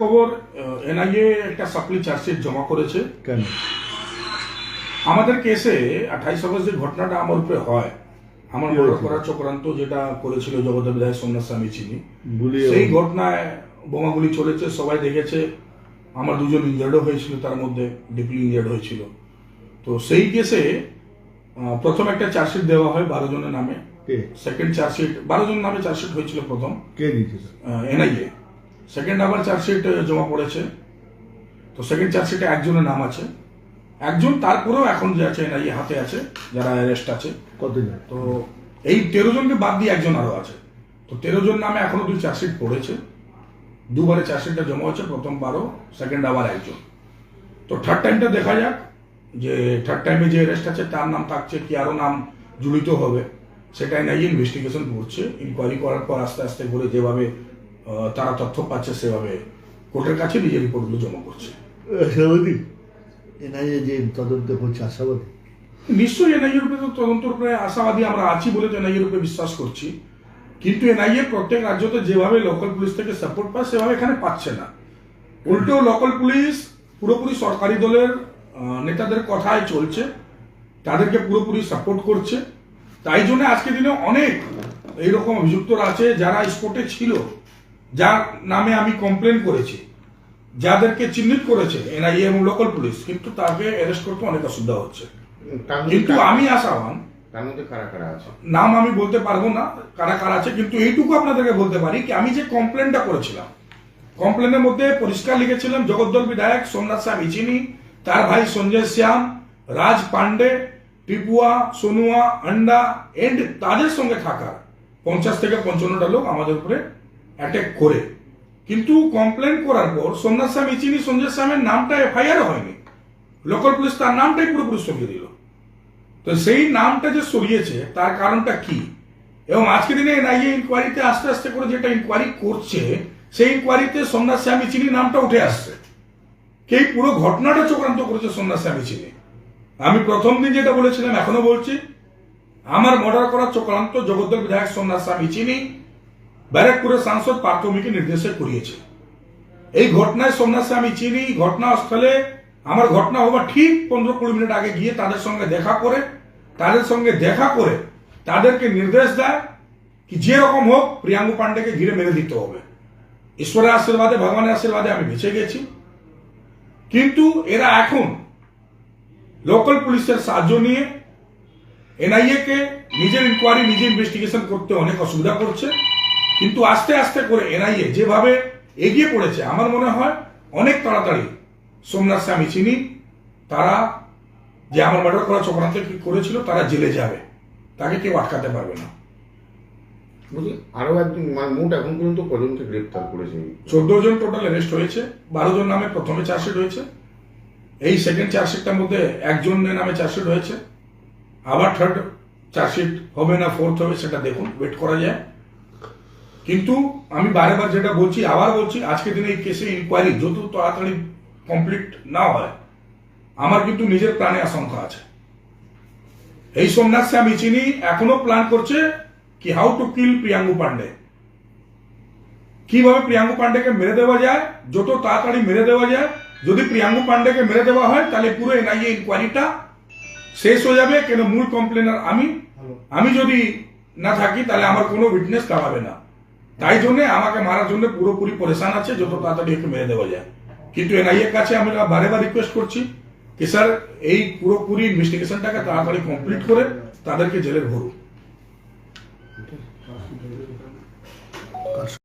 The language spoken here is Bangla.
খবর এনআইএ একটা সাপ্লি চার্জশিট জমা করেছে। কেন? আমাদের কেসে আঠাইশ আগস্ট যে ঘটনাটা আমার উপরে হয় আমার মর্ডার করার চক্রান্ত যেটা করেছিল জগদ্দেব বিধায়ক সোমনাথ স্বামী চিনি সেই ঘটনায় বোমাগুলি চলেছে সবাই দেখেছে। আমার দুজন ইনজার্ডও হয়েছিল তার মধ্যে ডিপলি ইনজার্ড হয়েছিল। তো সেই কেসে প্রথম একটা চার্জশিট দেওয়া হয় বারো জনের নামে। কে? সেকেন্ড চার্জশিট বারো জন নামে চার্জশিট হয়েছিল প্রথম। কে দিয়েছিল এনআইএ। সেকেন্ড আবার চার্জশিট জমা পড়েছে। তো সেকেন্ড চার্জশিটে একজনের নাম আছে। একজন তারপরেও এখন যে আছে এনআইএ হাতে আছে যারা অ্যারেস্ট আছে। কতজন? তো এই তেরো জনকে বাদ দিয়ে একজন আরও আছে। তো তেরো জন নামে এখনও দুই চার্জশিট পড়েছে। দুবারে চার্জশিটটা জমা হচ্ছে প্রথম বারো সেকেন্ড আবার একজন। তো থার্ড টাইমটা দেখা যাক যে থার্ড টাইমে যে অ্যারেস্ট আছে তার নাম থাকছে কি আরও নাম জড়িত হবে সেটা এনআইএ ইনভেস্টিগেশন করছে। ইনকোয়ারি করার পর আস্তে আস্তে করে যেভাবে তারা তথ্য পাচ্ছে সেভাবে। কোর্টের কাছে নিজের রিপোর্টগুলো জমা করছে। আশাবাদী এনআইএ যে তদন্ত করছে আশাবাদী? নিশ্চয়ই এনআইএর উপরে তো তদন্তের উপরে আশাবাদী আমরা আছি বলে তো এনআইএর উপরে বিশ্বাস করছি। কিন্তু এনআইএ প্রত্যেক রাজ্যতে যেভাবে লোকাল পুলিশ থেকে সাপোর্ট পায় সেভাবে এখানে পাচ্ছে না। উল্টো লোকাল পুলিশ পুরোপুরি সরকারি দলের নেতাদের কথায় চলছে। তাদেরকে পুরোপুরি সাপোর্ট করছে। তাই জন্য আজকে দিনে অনেক এইরকম অভিযুক্তরা আছে যারা স্পোর্টে ছিল। যার নামে আমি কমপ্লেন করেছি যাদেরকে চিহ্নিত করেছে এনআইএ এবং লোকাল পুলিশ কিন্তু তাকে অ্যারেস্ট করতে অনেক অসুবিধা হচ্ছে। কিন্তু আমি আশাবান নাম আমি বলতে পারব না কারা কারা আছে কিন্তু এইটুকু আপনাদেরকে বলতে পারি কি আমি যে কমপ্লেনটা করেছিলাম কমপ্লেনের মধ্যে পরিষ্কার লিখেছিলাম জগদ্দল বিধায়ক সোমনাথ সাহেব ইচিনি তার ভাই সঞ্জয় শ্যাম রাজ পান্ডে টিপুয়া সোনুয়া আন্ডা এন্ড তাদের সঙ্গে থাকা পঞ্চাশ থেকে পঞ্চান্নটা লোক আমাদের উপরে অ্যাটাক করে। কিন্তু কমপ্লেন করার পর সোমনাথ শ্যাম ইচিনি সঞ্জয় শ্যামের নামটা এফআইআর হয়নি লোকাল পুলিশ তার নামটাই পুরোপুরি সরিয়ে দিল। তো সেই নামটা যে সরিয়েছে, তার কারণটা কি? এবং আজকে দিনে এনআইএ ইনকোয়ারিতে আস্তে আস্তে করে যেটা ইনকোয়ারি করছে, সেই ইনকোয়ারিতে সোমনাথ স্বামী চিনি নামটা উঠে আসছে কে পুরো ঘটনাটা চক্রান্ত করেছে সোমনাথ স্বামী চিনি আমি প্রথম দিন যেটা বলেছিলাম, এখনও বলছি, আমার মর্ডার করার চক্রান্ত জগদ্দল বিধায়ক সোমনাথ স্বামী চিনি ব্যারাকপুরের সাংসদ পার্থমিকে নির্দেশে করিয়েছে। এই ঘটনায় সোমনাথ আমি চিনি, ঘটনাস্থলে আমার ঘটনা হবার ঠিক পনেরো কুড়ি মিনিট আগে গিয়ে তাদের সঙ্গে দেখা করে, তাদের সঙ্গে দেখা করে তাদেরকে নির্দেশ দেয় কি যে রকম হোক প্রিয়াঙ্গু পান্ডেকে ঘিরে মেরে দিতে হবে। ঈশ্বরের আশীর্বাদে, ভগবানের আশীর্বাদে আমি বেঁচে গেছি। কিন্তু এরা এখন লোকাল পুলিশের সাহায্য নিয়ে এনআইএ কে নিজের ইনকোয়ারি নিজে ইনভেস্টিগেশন করতে অনেক অসুবিধা করছে। কিন্তু আস্তে আস্তে করে এনআইএ যেভাবে এগিয়ে পড়েছে আমার মনে হয় অনেক তাড়াতাড়ি সোমনাথ স্বামী চিনি তারা যে আমার মার্ডার করা চক্রান্ত কি করেছিল তারা জেলে যাবে। তাকে কেউ আটকাতে পারবে না। বুঝলি আরও একজন মোট এখন পর্যন্ত কজনকে গ্রেপ্তার করেছে? চোদ্দ জন টোটাল অ্যারেস্ট হয়েছে বারো জন নামে প্রথমে চার্জশিট হয়েছে। এই সেকেন্ড চার্জশিটটার মধ্যে একজনের নামে চার্জশিট হয়েছে। আবার থার্ড চার্জশিট হবে না ফোর্থ হবে সেটা দেখুন ওয়েট করা যায়। কিন্তু আমি বারে বার যেটা বলছি আবার বলছি আজকে দিনে এই কেসে ইনকোয়ারি যত তাড়াতাড়ি কমপ্লিট না হয় আমার কিন্তু নিজের প্রাণে আশঙ্কা আছে। এই সোমনাথ আমি চিনি এখনও প্ল্যান করছে কি how to kill Priyangshu Pandey কীভাবে প্রিয়াঙ্গু পান্ডেকে মেরে দেওয়া যায় যত তাড়াতাড়ি মেরে দেওয়া যায় যদি প্রিয়াঙ্গু পান্ডেকে মেরে দেওয়া হয় তাহলে পুরো এনআইএ ইনকোয়ারিটা শেষ হয়ে যাবে কেন মূল কমপ্লেনার আমি। আমি যদি না থাকি তাহলে আমার কোনো উইটনেস দাঁড়াবে না। তাই জন্য আমাকে মারার জন্য পুরোপুরি পরেশান আছে, যত তাড়াতাড়ি একটু মেরে দেওয়া যায়। কিন্তু এনআইএ কাছে আমি বারে বার রিকোয়েস্ট করছি, কি স্যার এই পুরোপুরি ইনভেস্টিগেশনটাকে তাড়াতাড়ি কমপ্লিট করে তাদেরকে জেলে ভরুন।